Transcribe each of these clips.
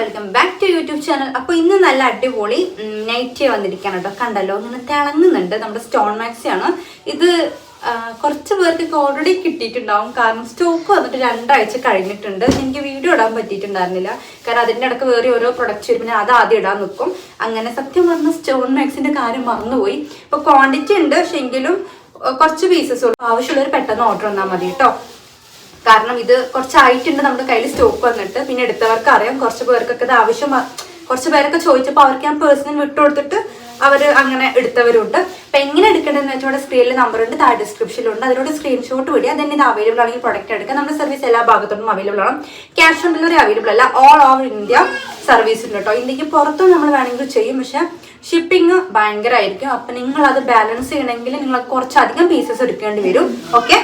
Welcome back to YouTube channel അപ്പോൾ ഇന്ന് നല്ല അടിപൊളി നൈറ്റ് വന്നിരിക്കുകയാണ് കേട്ടോ. കണ്ടല്ലോ ഇങ്ങനെ തിളങ്ങുന്നുണ്ട്. നമ്മുടെ സ്റ്റോൺ മാക്സി ആണ്. ഇത് കുറച്ച് പേർക്കൊക്കെ ഓൾറെഡി കിട്ടിയിട്ടുണ്ടാവും. കാരണം സ്റ്റോക്ക് വന്നിട്ട് രണ്ടാഴ്ച കഴിഞ്ഞിട്ടുണ്ട്. എനിക്ക് വീഡിയോ ഇടാൻ പറ്റിയിട്ടുണ്ടായിരുന്നില്ല. കാരണം അതിന്റെ ഇടയ്ക്ക് വേറെ ഓരോ പ്രൊഡക്റ്റ് വരുമ്പോൾ ഞാൻ അത് ആദ്യം ഇടാൻ നിൽക്കും. അങ്ങനെ സത്യം പറഞ്ഞ സ്റ്റോൺ മാക്സിന്റെ കാര്യം മറന്നുപോയി. ഇപ്പോൾ ക്വാണ്ടിറ്റി ഉണ്ട്. പക്ഷെ എങ്കിലും കുറച്ച് പീസസ് ഉള്ളൂ. ആവശ്യമുള്ളവർ പെട്ടെന്ന് ഓർഡർ വന്നാൽ മതി കേട്ടോ. കാരണം ഇത് കുറച്ചായിട്ടുണ്ട് നമ്മുടെ കയ്യിൽ സ്റ്റോക്ക് വന്നിട്ട്. പിന്നെ എടുത്തവർക്ക് അറിയാം കുറച്ച് പേർക്കൊക്കെ ഇത് ആവശ്യം കുറച്ച് പേരൊക്കെ ചോദിച്ചപ്പോൾ അവർക്ക് ഞാൻ പേഴ്സണൽ വിട്ടുകൊടുത്തിട്ട് അവർ അങ്ങനെ എടുത്തവരുണ്ട്. അപ്പം എങ്ങനെ എടുക്കേണ്ടതെന്ന് വെച്ചാൽ ഇവിടെ സ്ക്രീനിൽ നമ്പർ ഉണ്ട് താഴെ ഡിസ്ക്രിപ്ഷനിലുണ്ട് അതിലൂടെ സ്ക്രീൻഷോട്ട് വഴി അതിന് ഇത് അവൈലബിൾ ആണെങ്കിൽ പ്രൊഡക്റ്റ് എടുക്കാം. നമ്മുടെ സർവീസ് എല്ലാ ഭാഗത്തോട്ടും അവൈലബിൾ ആണ്. ക്യാഷ് ഓൺ ഡെലിവറി അവൈലബിൾ അല്ല ഓൾ ഓവർ ഇന്ത്യ സർവീസ് ഉണ്ട് കേട്ടോ ഇന്ത്യയ്ക്ക് പുറത്തും നമ്മൾ വേണമെങ്കിൽ ചെയ്യും പക്ഷേ ഷിപ്പിംഗ് ഭയങ്കരമായിരിക്കും അപ്പം നിങ്ങൾ അത് ബാലൻസ് ചെയ്യണമെങ്കിൽ നിങ്ങൾ കുറച്ചധികം പീസസ് എടുക്കേണ്ടി വരും. ഓക്കെ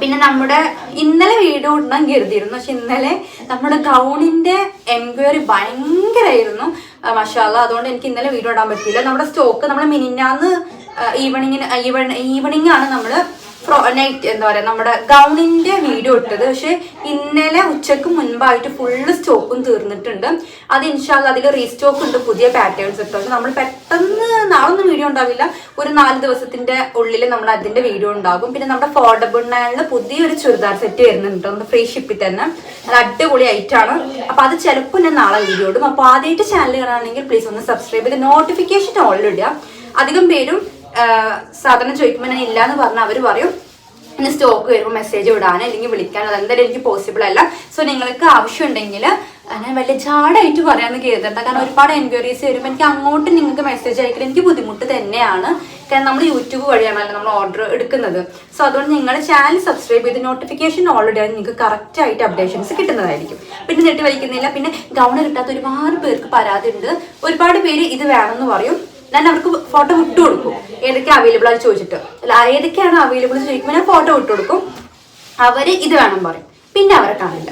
പിന്നെ നമ്മുടെ ഇന്നലെ വീഡിയോ ഇടാൻ കരുതിയിരുന്നു. പക്ഷെ ഇന്നലെ നമ്മുടെ ഗൗണിന്റെ എൻക്വയറി ഭയങ്കരമായിരുന്നു മഷാല അതുകൊണ്ട് എനിക്ക് ഇന്നലെ വീഡിയോ ഇടാൻ പറ്റിയില്ല. നമ്മുടെ സ്റ്റോക്ക് നമ്മൾ മിനിഞ്ഞാന്ന് ഈവനിങ്ങിന് ഈവനിങ് ആണ് നമ്മൾ നൈറ്റ് എന്താ പറയുക നമ്മുടെ ഗൗണിന്റെ വീഡിയോ ഇട്ടത്. പക്ഷേ ഇന്നലെ ഉച്ചയ്ക്ക് മുൻപായിട്ട് ഫുള്ള് സ്റ്റോക്കും തീർന്നിട്ടുണ്ട്. അത് ഇൻഷാല്ല അതിൽ റീസ്റ്റോക്ക് ഉണ്ട് പുതിയ പാറ്റേൺസ് ഇട്ടോ. നമ്മൾ പെട്ടെന്ന് നാളൊന്നും വീഡിയോ ഉണ്ടാവില്ല. ഒരു നാല് ദിവസത്തിന്റെ ഉള്ളിൽ നമ്മൾ അതിന്റെ വീഡിയോ ഉണ്ടാകും. പിന്നെ നമ്മുടെ ഫോർഡബിൾ നയനിൽ പുതിയൊരു ചുരിദാർ സെറ്റ് വരുന്നുണ്ട്. നമ്മുടെ ഫ്രീ ഷിപ്പിൽ തന്നെ. അത് അടിപൊളി ആയിട്ടാണ് അപ്പോൾ അത് ചിലപ്പോൾ ഞാൻ നാളെ വീഡിയോ ഇടും. അപ്പോൾ ആദ്യമായിട്ട് ചാനൽ കാണുകയാണെങ്കിൽ പ്ലീസ് ഒന്ന് സബ്സ്ക്രൈബ് ചെയ്ത് നോട്ടിഫിക്കേഷൻ ഓൾറെഡി അധികം പേരും സാധനം ചോദിക്കുമ്പോൾ ഞാൻ എന്ന് പറഞ്ഞാൽ അവർ പറയും ഇനി സ്റ്റോക്ക് വരുമ്പോൾ മെസ്സേജ് വിടാൻ അല്ലെങ്കിൽ വിളിക്കാൻ അതെന്തായാലും എനിക്ക് പോസിബിൾ അല്ല. സോ നിങ്ങൾക്ക് ആവശ്യമുണ്ടെങ്കിൽ ഞാൻ വലിയ ചാടായിട്ട് പറയാമെന്ന് കരുതണ്ട. കാരണം ഒരുപാട് എൻക്വയറീസ് വരുമ്പോൾ എനിക്ക് അങ്ങോട്ട് നിങ്ങൾക്ക് മെസ്സേജ് അയക്കൽ എനിക്ക് ബുദ്ധിമുട്ട് തന്നെയാണ്. കാരണം നമ്മൾ യൂട്യൂബ് വഴിയാണല്ലോ നമ്മൾ ഓർഡർ എടുക്കുന്നത്. സോ അതുകൊണ്ട് നിങ്ങൾ ചാനൽ സബ്സ്ക്രൈബ് ചെയ്ത് നോട്ടിഫിക്കേഷൻ ഓൾറെഡി ആണ് നിങ്ങൾക്ക് കറക്റ്റ് ആയിട്ട് അപ്ഡേഷൻസ് കിട്ടുന്നതായിരിക്കും. പിന്നെ നെറ്റ് വലിക്കുന്നില്ല. പിന്നെ ഗൗൺ കിട്ടാത്ത ഒരുപാട് പേർക്ക് പരാതി ഉണ്ട് ഒരുപാട് പേര് ഇത് വേണമെന്ന് പറയും. ഞാൻ അവർക്ക് ഫോട്ടോ വിട്ടു കൊടുക്കും. ഏതൊക്കെ അവൈലബിൾ ആയി ചോദിച്ചിട്ട്. അല്ല ഏതൊക്കെയാണ് അവൈലബിൾ ചോദിക്കുമ്പോൾ ഞാൻ ഫോട്ടോ വിട്ടു കൊടുക്കും. അവർ ഇത് വേണം പറയും. പിന്നെ അവരെ കാണില്ല.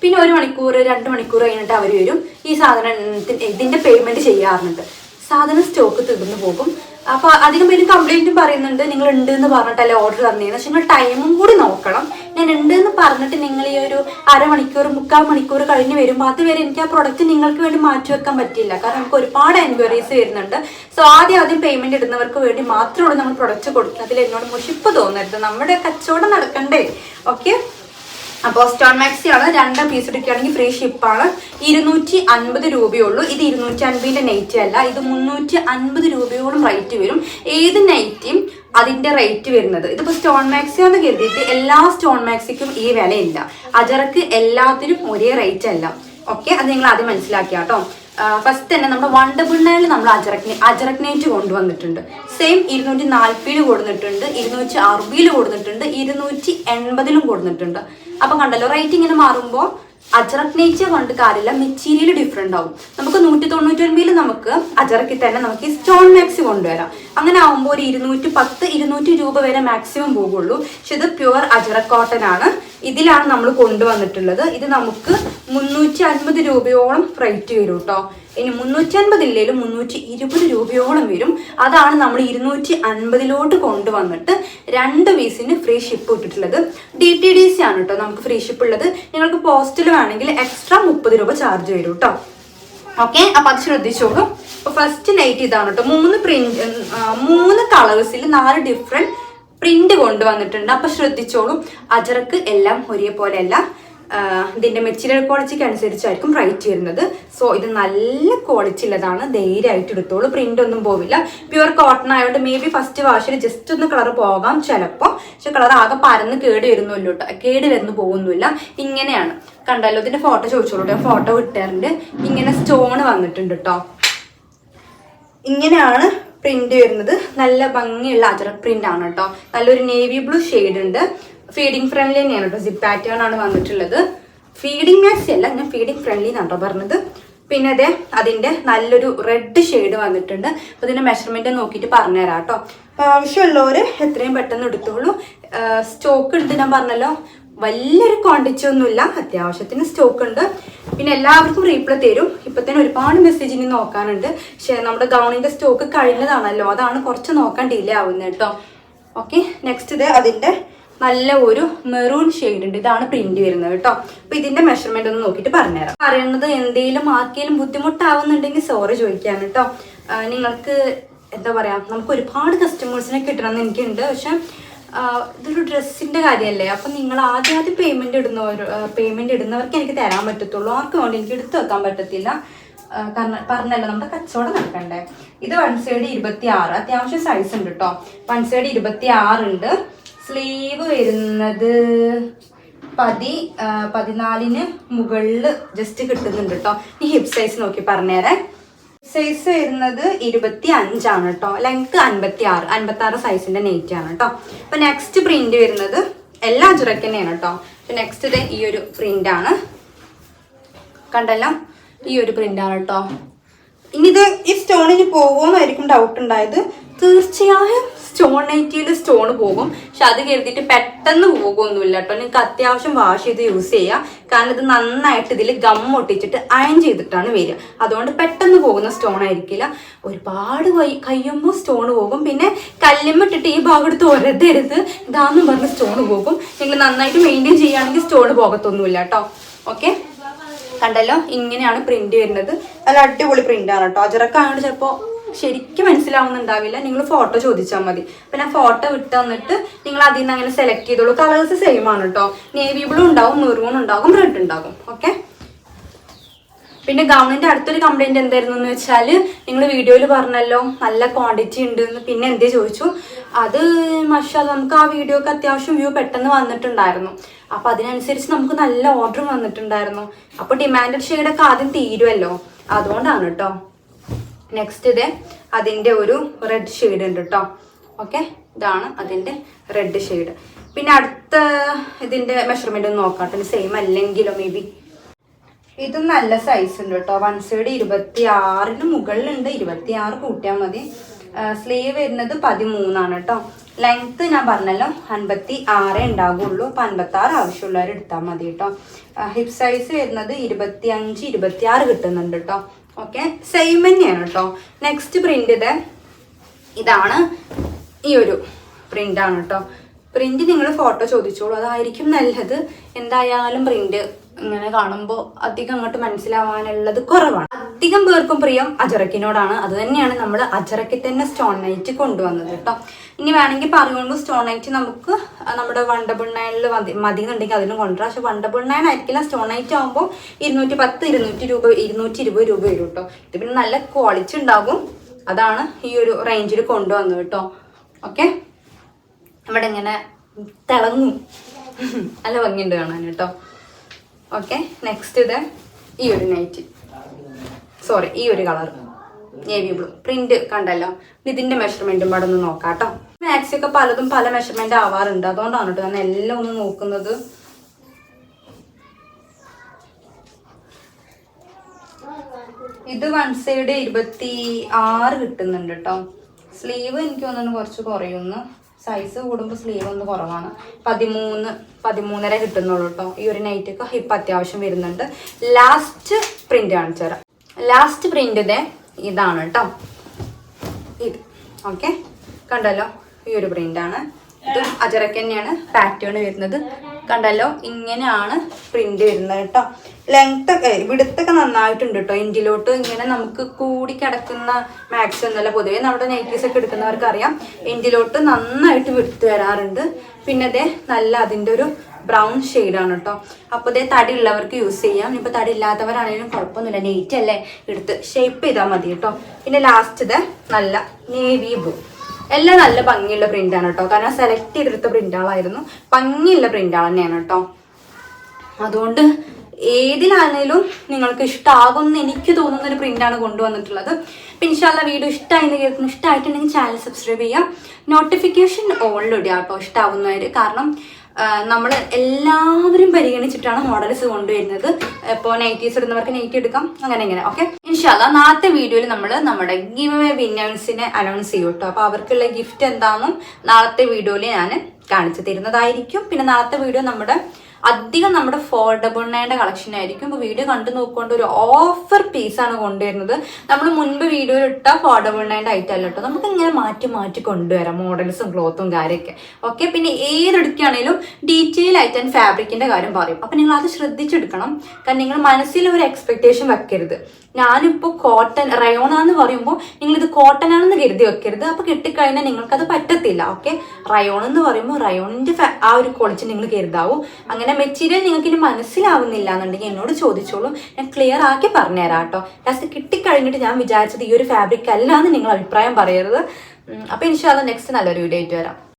പിന്നെ ഒരു മണിക്കൂർ രണ്ട് മണിക്കൂർ കഴിഞ്ഞിട്ട് അവർ വരും. ഈ സാധനത്തിന് ഇതിന്റെ പേയ്മെന്റ് ചെയ്യാറുണ്ട്. സാധനം സ്റ്റോക്ക് തീർന്നു പോകും. അപ്പൊ അധികം പേര് കംപ്ലൈന്റും പറയുന്നുണ്ട് നിങ്ങൾ ഉണ്ട് എന്ന് പറഞ്ഞിട്ടല്ലേ ഓർഡർ തന്നേന്ന്. പക്ഷെ നിങ്ങൾ ടൈമും കൂടി നോക്കണം. ഞാൻ ഉണ്ട് എന്ന് പറഞ്ഞിട്ട് നിങ്ങൾ ഈ ഒരു അരമണിക്കൂർ മുക്കാൽ മണിക്കൂർ കഴിഞ്ഞ് വരുമ്പോൾ അതുവരെ എനിക്ക് ആ പ്രൊഡക്റ്റ് നിങ്ങൾക്ക് വേണ്ടി മാറ്റി വെക്കാൻ പറ്റില്ല കാരണം നമുക്ക് ഒരുപാട് എൻക്വയറീസ് വരുന്നുണ്ട്. സോ ആദ്യം ആദ്യം പേയ്മെന്റ് ഇടുന്നവർക്ക് വേണ്ടി മാത്രമാണ് നമ്മൾ പ്രൊഡക്റ്റ് കൊടുക്കുന്നത്. അതിൽ എന്നോട് മുഷിപ്പ് തോന്നരുത്. നമ്മുടെ കച്ചവടം നടക്കണ്ടേ. ഓക്കെ അപ്പോൾ സ്റ്റോൺ മാക്സി ആണ്. രണ്ട് പീസ് എടുക്കുകയാണെങ്കിൽ ഫ്രീ ഷിപ്പാണ് ഇരുന്നൂറ്റി അൻപത് രൂപയുള്ളൂ. ഇത് ഇരുന്നൂറ്റി അൻപതിന്റെ നൈറ്റ് അല്ല. ഇത് മുന്നൂറ്റി അൻപത് രൂപയോളം റേറ്റ് വരും. ഏത് നൈറ്റിയും അതിന്റെ റേറ്റ് വരുന്നത്. ഇതിപ്പോൾ സ്റ്റോൺ മാക്സി എന്ന് കരുതിയിട്ട് എല്ലാ സ്റ്റോൺ മാക്സിക്കും ഈ വിലയില്ല. അജറക്ക് എല്ലാത്തിനും ഒരേ റേറ്റ് അല്ല. ഓക്കെ അത് നിങ്ങൾ ആദ്യം മനസ്സിലാക്കിയ കേട്ടോ. ഫസ്റ്റ് തന്നെ നമ്മുടെ വൺ ഡബിൾ നയൻ നമ്മൾ അജറക് അജറക്നേറ്റ് കൊണ്ടുവന്നിട്ടുണ്ട്. സെയിം ഇരുന്നൂറ്റി നാൽപ്പതിൽ കൊടുത്തിട്ടുണ്ട് ഇരുന്നൂറ്റി അറുപതിൽ കൊടുത്തിട്ടുണ്ട് ഇരുന്നൂറ്റി എൺപതിലും കൊടുത്തിട്ടുണ്ട്. അപ്പം കണ്ടല്ലോ റേറ്റ് ഇങ്ങനെ മാറുമ്പോൾ അജറക്നേറ്റ് കൊണ്ട് കാര്യമില്ല. മെറ്റീരിയൽ ഡിഫറെന്റ് ആവും. നമുക്ക് നൂറ്റി തൊണ്ണൂറ്റൊൻപതിൽ നമുക്ക് അജറക്കിൽ തന്നെ നമുക്ക് ഈ സ്റ്റോൺ മാക്സി കൊണ്ടുവരാം. അങ്ങനെ ആവുമ്പോൾ ഒരു ഇരുന്നൂറ്റി പത്ത് ഇരുന്നൂറ്റി രൂപ വരെ മാക്സിമം പോകുള്ളൂ. പക്ഷെ ഇത് പ്യുവർ അജറക് കോട്ടൺ ആണ്. ഇതിലാണ് നമ്മൾ കൊണ്ടുവന്നിട്ടുള്ളത്. ഇത് നമുക്ക് മുന്നൂറ്റി അൻപത് രൂപയോളം റേറ്റ് വരും കേട്ടോ ഇനി മുന്നൂറ്റി അൻപത് ഇല്ലേലും മുന്നൂറ്റി ഇരുപത് രൂപയോളം വരും. അതാണ് നമ്മൾ ഇരുന്നൂറ്റി അൻപതിലോട്ട് കൊണ്ടുവന്നിട്ട് രണ്ട് പീസിന് ഫ്രീ ഷിപ്പ് ഇട്ടിട്ടുള്ളത്. ഡി ടി ഡി സി ആണ് കേട്ടോ നമുക്ക് ഫ്രീ ഷിപ്പ് ഉള്ളത്. നിങ്ങൾക്ക് പോസ്റ്റിൽ വേണമെങ്കിൽ എക്സ്ട്രാ മുപ്പത് രൂപ ചാർജ് വരും കേട്ടോ ഓക്കെ അപ്പൊ അത് ശ്രദ്ധിച്ചോളൂ അപ്പൊ ഫസ്റ്റ് നൈറ്റ് ഇതാണ് കേട്ടോ മൂന്ന് പ്രിന്റ് മൂന്ന് കളേഴ്സിൽ നാല് ഡിഫറെന്റ് പ്രിന്റ് കൊണ്ടുവന്നിട്ടുണ്ട്. അപ്പൊ ശ്രദ്ധിച്ചോളൂ. അജറക്ക് എല്ലാം ഒരേപോലെ ഇതിന്റെ മെറ്റീരിയൽ ക്വാളിറ്റിക്ക് അനുസരിച്ചായിരിക്കും റേറ്റ് വരുന്നത് സോ ഇത് നല്ല ക്വാളിറ്റി ഉള്ളതാണ്. ധൈര്യമായിട്ട് എടുത്തോളൂ. പ്രിന്റ് ഒന്നും പോവില്ല. പ്യുവർ കോട്ടൺ ആയതുകൊണ്ട് മേ ബി ഫസ്റ്റ് വാഷിൽ ജസ്റ്റ് ഒന്ന് കളർ പോകാം ചിലപ്പോൾ പക്ഷെ കളർ ആകെ പരന്ന് കേട് വരുന്നില്ല കേട്ടോ കേട് വരുന്നു പോകുന്നില്ല ഇങ്ങനെയാണ്. കണ്ടല്ലോ ഇതിന്റെ ഫോട്ടോ ചോദിച്ചോളൂ ഫോട്ടോ കിട്ടാറുണ്ട് ഇങ്ങനെ സ്റ്റോൺ വന്നിട്ടുണ്ട് കേട്ടോ ഇങ്ങനെയാണ് പ്രിന്റ് വരുന്നത്. നല്ല ഭംഗിയുള്ള അജറ പ്രിന്റ് ആണ് കേട്ടോ നല്ലൊരു നേവി ബ്ലൂ ഷെയ്ഡ് ഉണ്ട്. ഫീഡിങ് ഫ്രണ്ട്ലി തന്നെയാണ് കേട്ടോ സിപ്പ് പാറ്റേൺ ആണ് വന്നിട്ടുള്ളത്. ഫീഡിങ് മാക്സി അല്ല ഞാൻ ഫീഡിങ് ഫ്രണ്ട്ലി എന്നാണ് കേട്ടോ പറഞ്ഞത്. പിന്നെ അതെ അതിന്റെ നല്ലൊരു റെഡ് ഷെയ്ഡ് വന്നിട്ടുണ്ട്. അപ്പൊ ഇതിന്റെ മെഷർമെന്റ് നോക്കിയിട്ട് പറഞ്ഞുതരാം കേട്ടോ അപ്പൊ ആവശ്യമുള്ളവർ എത്രയും പെട്ടെന്ന് എടുത്തോളൂ. സ്റ്റോക്ക് ഉണ്ട് ഞാൻ പറഞ്ഞല്ലോ. വലിയൊരു ക്വാണ്ടിറ്റി ഒന്നുമില്ല. അത്യാവശ്യത്തിന് സ്റ്റോക്ക് ഉണ്ട്. പിന്നെ എല്ലാവർക്കും റീപ്ലൈ തരും. ഇപ്പൊ തന്നെ ഒരുപാട് മെസ്സേജ് ഇനി നോക്കാനുണ്ട്. പക്ഷേ നമ്മുടെ ഗൗണിന്റെ സ്റ്റോക്ക് കഴിഞ്ഞതാണല്ലോ. അതാണ് കുറച്ച് നോക്കാൻ ഡിലേ ആവുന്നത് കേട്ടോ ഓക്കെ നെക്സ്റ്റ് ഇത് അതിന്റെ നല്ല ഒരു മെറൂൺ ഷെയ്ഡ് ഉണ്ട്. ഇതാണ് പ്രിന്റ് വരുന്നത് കേട്ടോ. അപ്പൊ ഇതിന്റെ മെഷർമെന്റ് ഒന്ന് നോക്കിയിട്ട് പറഞ്ഞുതരാം. പറയുന്നത് എന്തെങ്കിലും ആർക്കെങ്കിലും ബുദ്ധിമുട്ടാവുന്നുണ്ടെങ്കിൽ സോറി ചോദിക്കാൻ കേട്ടോ. നിങ്ങൾക്ക് എന്താ പറയാ നമുക്ക് ഒരുപാട് കസ്റ്റമേഴ്സിനെ കിട്ടണമെന്ന് എനിക്കുണ്ട്. പക്ഷെ ഇതൊരു ഡ്രസ്സിന്റെ കാര്യമല്ലേ? അപ്പം നിങ്ങൾ ആദ്യം ആദ്യം പേയ്മെന്റ് ഇടുന്നവർ പേയ്മെന്റ് ഇടുന്നവർക്ക് എനിക്ക് തരാൻ പറ്റത്തുള്ളൂ. ആർക്കും വേണ്ടി എനിക്ക് എടുത്തു വെക്കാൻ പറ്റത്തില്ല. കാരണം പറഞ്ഞല്ലോ നമ്മുടെ കച്ചവടം നടക്കണ്ടേ? ഇത് വൺ സൈഡ് ഇരുപത്തി ആറ് അത്യാവശ്യം സൈസ് ഉണ്ട് കേട്ടോ. വൺ സൈഡ് ഇരുപത്തി ആറുണ്ട് സ്ലീവ് വരുന്നത് പതി പതിനാലിന് മുകളിൽ ജസ്റ്റ് കിട്ടുന്നുണ്ട് കേട്ടോ ഈ ഹിപ് സൈസ് നോക്കി പറഞ്ഞേരേ. സൈസ് വരുന്നത് ഇരുപത്തി അഞ്ചാണ് കേട്ടോ ലെങ്ത് അൻപത്തി ആറ് അൻപത്തി ആറ് സൈസിന്റെ നെയ്റ്റ് ആണ് കേട്ടോ അപ്പൊ നെക്സ്റ്റ് പ്രിന്റ് വരുന്നത് എല്ലാ തന്നെയാണ് കേട്ടോ നെക്സ്റ്റ് ഈ ഒരു പ്രിന്റ് ആണ്. കണ്ടല്ലോ? ഈ ഒരു പ്രിന്റ് ആണ് കേട്ടോ ഇനി ഇത് ഈ സ്റ്റോണിന് പോകുമെന്നായിരിക്കും ഡൗട്ട് ഉണ്ടായത്. തീർച്ചയായും സ്റ്റോൺ നൈറ്റിയിൽ സ്റ്റോൺ പോകും. പക്ഷെ അത് കരുതിയിട്ട് പെട്ടെന്ന് പോകുമൊന്നുമില്ല കേട്ടോ. നിങ്ങൾക്ക് അത്യാവശ്യം വാഷ് ചെയ്ത് യൂസ് ചെയ്യാം. കാരണം ഇത് നന്നായിട്ട് ഇതിൽ ഗം ഒട്ടിച്ചിട്ട് അയൺ ചെയ്തിട്ടാണ് വരിക. അതുകൊണ്ട് പെട്ടെന്ന് പോകുന്ന സ്റ്റോൺ ആയിരിക്കില്ല. ഒരുപാട് കൈ കയ്യുമ്പോൾ സ്റ്റോൺ പോകും. പിന്നെ കല്ലുമ്മിട്ടിട്ട് ഈ ഭാഗം എടുത്ത് ഒരതരുത് ഇതാന്നും പറഞ്ഞ് സ്റ്റോൺ പോകും. നിങ്ങൾ നന്നായിട്ട് മെയിന്റെയിൻ ചെയ്യുകയാണെങ്കിൽ സ്റ്റോൺ പോകത്തൊന്നുമില്ല കേട്ടോ. ഓക്കെ കണ്ടല്ലോ? ഇങ്ങനെയാണ് പ്രിന്റ് വരുന്നത്. നല്ല അടിപൊളി പ്രിന്റ് ആണ് കേട്ടോ. അജറക്കായോണ്ട് ചിലപ്പോ ശരിക്കും മനസ്സിലാവുന്നുണ്ടാവില്ല. നിങ്ങൾ ഫോട്ടോ ചോദിച്ചാൽ മതി. അപ്പൊ ഞാൻ ഫോട്ടോ വിട്ട് തന്നിട്ട് നിങ്ങൾ അതിൽ നിന്ന് അങ്ങനെ സെലക്ട് ചെയ്തോളൂ. കളേഴ്സ് സെയിം ആണ് കേട്ടോ നേവി ബ്ലൂ ഉണ്ടാവും മെറൂൺ ഉണ്ടാകും റെഡ് ഉണ്ടാകും. ഓക്കെ പിന്നെ ഗൗണിന്റെ അടുത്തൊരു കംപ്ലൈന്റ് എന്തായിരുന്നു എന്ന് വെച്ചാൽ നിങ്ങൾ വീഡിയോയിൽ പറഞ്ഞല്ലോ നല്ല ക്വാണ്ടിറ്റി ഉണ്ട് എന്ന്. പിന്നെ എന്തേ ചോദിച്ചു? അത് മഷാ നമുക്ക് ആ വീഡിയോക്ക് അത്യാവശ്യം വ്യൂ പെട്ടെന്ന് വന്നിട്ടുണ്ടായിരുന്നു. അപ്പൊ അതിനനുസരിച്ച് നമുക്ക് നല്ല ഓർഡർ വന്നിട്ടുണ്ടായിരുന്നു. അപ്പൊ ഡിമാൻഡഡ് ഷെയ്ഡൊക്കെ ആദ്യം തീരുമല്ലോ അതുകൊണ്ടാണ് കേട്ടോ നെക്സ്റ്റ് ഇത് അതിന്റെ ഒരു റെഡ് ഷെയ്ഡ് ഉണ്ട് കേട്ടോ ഓക്കെ ഇതാണ് അതിന്റെ റെഡ് ഷെയ്ഡ് പിന്നെ അടുത്ത ഇതിന്റെ മെഷർമെന്റ് ഒന്ന് നോക്കാം കേട്ടോ സെയിം അല്ലെങ്കിലോ മേ ബി ഇത് നല്ല സൈസ് ഉണ്ട് കേട്ടോ വൺ സൈഡ് ഇരുപത്തി ആറിന് മുകളിലുണ്ട്. ഇരുപത്തി ആറ് കൂട്ടിയാൽ മതി സ്ലീവ് വരുന്നത് പതിമൂന്നാണ് കേട്ടോ ലെങ്ത് ഞാൻ പറഞ്ഞല്ലോ അൻപത്തി ആറ് ഉണ്ടാകുള്ളൂ അപ്പം അൻപത്തി ആറ് ആവശ്യമുള്ളവർ എടുത്താൽ മതി കേട്ടോ ഹിപ് സൈസ് വരുന്നത് ഇരുപത്തി അഞ്ച് ഇരുപത്തി ആറ് കിട്ടുന്നുണ്ട് കേട്ടോ ഓക്കെ സെയിം തന്നെയാണ് കേട്ടോ നെക്സ്റ്റ് പ്രിന്റ് ഇത്. ഇതാണ് ഈ ഒരു പ്രിന്റാണ് കേട്ടോ പ്രിന്റ് നിങ്ങൾ ഫോട്ടോ ചോദിച്ചോളൂ. അതായിരിക്കും നല്ലത്. എന്തായാലും പ്രിന്റ് ഇങ്ങനെ കാണുമ്പോൾ അധികം അങ്ങോട്ട് മനസ്സിലാവാനുള്ളത് കുറവാണ്. അധികം പേർക്കും പ്രിയം അജറക്കിനോടാണ് അത് തന്നെയാണ് നമ്മൾ അജറക്കി തന്നെ സ്റ്റോൺ നൈറ്റ് കൊണ്ടുവന്നത് കേട്ടോ. ഇനി വേണമെങ്കിൽ പറയുമ്പോൾ സ്റ്റോൺ നൈറ്റ് നമുക്ക് നമ്മുടെ വണ്ടബിൾ നയനിൽ മതി എന്നുണ്ടെങ്കിൽ അതിനും കൊണ്ടുവരാം. പക്ഷെ വണ്ടബിൾ നയൻ ആയിരിക്കില്ല. സ്റ്റോൺ നൈറ്റ് ആകുമ്പോൾ ഇരുന്നൂറ്റി പത്ത് ഇരുന്നൂറ്റി രൂപ ഇരുന്നൂറ്റി ഇരുപത് രൂപ വരും കേട്ടോ. ഇത് പിന്നെ നല്ല ക്വാളിറ്റി ഉണ്ടാകും. അതാണ് ഈ ഒരു റേഞ്ചിൽ കൊണ്ടുവന്നത് കേട്ടോ. ഓക്കെ? നമ്മുടെ ഇങ്ങനെ തിളങ്ങും. നല്ല ഭംഗിയുണ്ട് കാണാൻ കേട്ടോ. ഓക്കെ നെക്സ്റ്റ് ഇത് ഈ ഒരു നൈറ്റ് സോറി ഈ ഒരു കളർ നേവി ബ്ലൂ പ്രിന്റ് കണ്ടല്ലോ. ഇതിന്റെ മെഷർമെന്റും പാടെ ഒന്ന് നോക്കാം കേട്ടോ. മാക്സി ഒക്കെ പലതും പല മെഷർമെന്റ് ആവാറുണ്ട്. അതുകൊണ്ടാണ് കേട്ടോ ഞാൻ എല്ലാം ഒന്ന് നോക്കുന്നത്. ഇത് വൺ സൈഡ് ഇരുപത്തി ആറ് കിട്ടുന്നുണ്ട് കേട്ടോ. സ്ലീവ് എനിക്ക് തോന്നുന്നു കുറച്ച് കുറയുന്നു. സൈസ് കൂടുമ്പോൾ സ്ലീവ് ഒന്ന് കുറവാണ്. പതിമൂന്ന് പതിമൂന്നര കിട്ടുന്നുള്ളൂ കേട്ടോ ഈ ഒരു നൈറ്റൊക്കെ ഹിപ്പ് അത്യാവശ്യം വരുന്നുണ്ട്. ലാസ്റ്റ് പ്രിന്റ് കാണിച്ചു തരാം ലാസ്റ്റ് പ്രിന്റ് ഇതേ ഇതാണ് കേട്ടോ ഇത്. ഓക്കെ കണ്ടല്ലോ? ഈ ഒരു പ്രിന്റാണ് ഇത് അജറക്ക് തന്നെയാണ് പാറ്റേൺ വരുന്നത്. കണ്ടല്ലോ? ഇങ്ങനെയാണ് പ്രിന്റ് വരുന്നത് കേട്ടോ. ലെങ്ത് ഒക്കെ ഇവിടുത്തൊക്കെ നന്നായിട്ടുണ്ട് കേട്ടോ. എൻഡിലോട്ട് ഇങ്ങനെ നമുക്ക് കൂടി കിടക്കുന്ന മാക്സ് എന്നല്ല പൊതുവേ നമ്മുടെ നൈറ്റീസ് ഒക്കെ എടുക്കുന്നവർക്ക് അറിയാം എൻഡിലോട്ട് നന്നായിട്ട് വിടുത്ത് വരാറുണ്ട്. പിന്നെ അതേ നല്ല അതിന്റെ ഒരു ബ്രൗൺ ആണ് കേട്ടോ. അപ്പോൾ ഇതേ തടി ഉള്ളവർക്ക് യൂസ് ചെയ്യാം. ഇപ്പോൾ തടി ഇല്ലാത്തവരാണെങ്കിലും കുഴപ്പമൊന്നുമില്ല. നെയ്റ്റ് അല്ലേ? എടുത്ത് ഷേപ്പ് ചെയ്താൽ മതി കേട്ടോ. പിന്നെ ലാസ്റ്റ് നല്ല നേവി ബ്ലൂ എല്ലാം നല്ല ഭംഗിയുള്ള പ്രിന്റ് ആണ് കേട്ടോ കാരണം സെലക്ട് ചെയ്തെടുത്ത പ്രിന്റുകളായിരുന്നു ഭംഗിയുള്ള പ്രിന്റുകൾ തന്നെയാണ് കേട്ടോ അതുകൊണ്ട് ഏതിലാണേലും നിങ്ങൾക്ക് ഇഷ്ടമാകുമെന്ന് എനിക്ക് തോന്നുന്ന ഒരു പ്രിന്റാണ് കൊണ്ടുവന്നിട്ടുള്ളത്. പിൻഷാല വീഡിയോ ഇഷ്ടമായി കേൾക്കുന്നു ഇഷ്ടമായിട്ടുണ്ടെങ്കിൽ ചാനൽ സബ്സ്ക്രൈബ് ചെയ്യാം. നോട്ടിഫിക്കേഷൻ ഓണിലിടുക കേട്ടോ ഇഷ്ടമാവുന്നവർ കാരണം നമ്മൾ എല്ലാവരും പരിഗണിച്ചിട്ടാണ് മോഡൽസ് കൊണ്ടുവരുന്നത്. ഇപ്പോൾ നൈറ്റീസ് ഇടുന്നവർക്ക് നൈറ്റി എടുക്കാം. അങ്ങനെ ഇങ്ങനെ. ഓക്കെ ഇൻഷാല്ല നാളത്തെ വീഡിയോയിൽ നമ്മൾ നമ്മുടെ ഗിവ് എ വിന്നേഴ്സിനെ അനൗൺസ് ചെയ്യും കേട്ടോ. അപ്പോൾ അവർക്കുള്ള ഗിഫ്റ്റ് എന്താണെന്നും നാളത്തെ വീഡിയോയിൽ ഞാൻ കാണിച്ചു തരുന്നതായിരിക്കും. പിന്നെ നാളത്തെ വീഡിയോ നമ്മുടെ അധികം നമ്മുടെ ഫോർഡബിൾ നയന്റെ കളക്ഷൻ ആയിരിക്കും. ഇപ്പോൾ വീഡിയോ കണ്ടു നോക്കുകൊണ്ട് ഒരു ഓഫർ പീസാണ് കൊണ്ടുവരുന്നത്. നമ്മൾ മുൻപ് വീഡിയോയിൽ ഇട്ട ഫോർഡബിൾ നയന്റെ ഐറ്റം അല്ല കേട്ടോ. നമുക്ക് ഇങ്ങനെ മാറ്റി മാറ്റി കൊണ്ടുവരാം മോഡൽസും ക്ലോത്തും കാര്യമൊക്കെ. ഓക്കെ പിന്നെ ഏതെടുക്കുകയാണെങ്കിലും ഡീറ്റെയിൽ ആയിട്ട് ഞാൻ ഫാബ്രിക്കിന്റെ കാര്യം പറയും. അപ്പം നിങ്ങൾ അത് ശ്രദ്ധിച്ചെടുക്കണം. കാരണം നിങ്ങൾ മനസ്സിൽ ഒരു എക്സ്പെക്ടേഷൻ വെക്കരുത്. ഞാനിപ്പോൾ കോട്ടൺ റയോണാന്ന് പറയുമ്പോൾ നിങ്ങളിത് കോട്ടൺ ആണെന്ന് കരുതി വെക്കരുത്. അപ്പോൾ കിട്ടിക്കഴിഞ്ഞാൽ നിങ്ങൾക്കത് പറ്റത്തില്ല. ഓക്കെ റയോൺ എന്ന് പറയുമ്പോൾ റയോണിന്റെ ആ ഒരു ക്വാളിറ്റി നിങ്ങൾ കരുതാവും. അങ്ങനെ മെറ്റീരിയൽ നിങ്ങൾക്ക് ഇനി മനസ്സിലാവുന്നില്ല എന്നുണ്ടെങ്കിൽ എന്നോട് ചോദിച്ചോളൂ. ഞാൻ ക്ലിയർ ആക്കി പറഞ്ഞുതരാം കേട്ടോ. ലാസ്റ്റ് കിട്ടിക്കഴിഞ്ഞിട്ട് ഞാൻ വിചാരിച്ചത് ഈ ഒരു ഫാബ്രിക് അല്ല എന്ന് നിങ്ങൾ അഭിപ്രായം പറയരുത്. അപ്പോൾ ഇൻഷാല്ല നെക്സ്റ്റ് നല്ലൊരു വീഡിയോ ആയിട്ട് വരാം.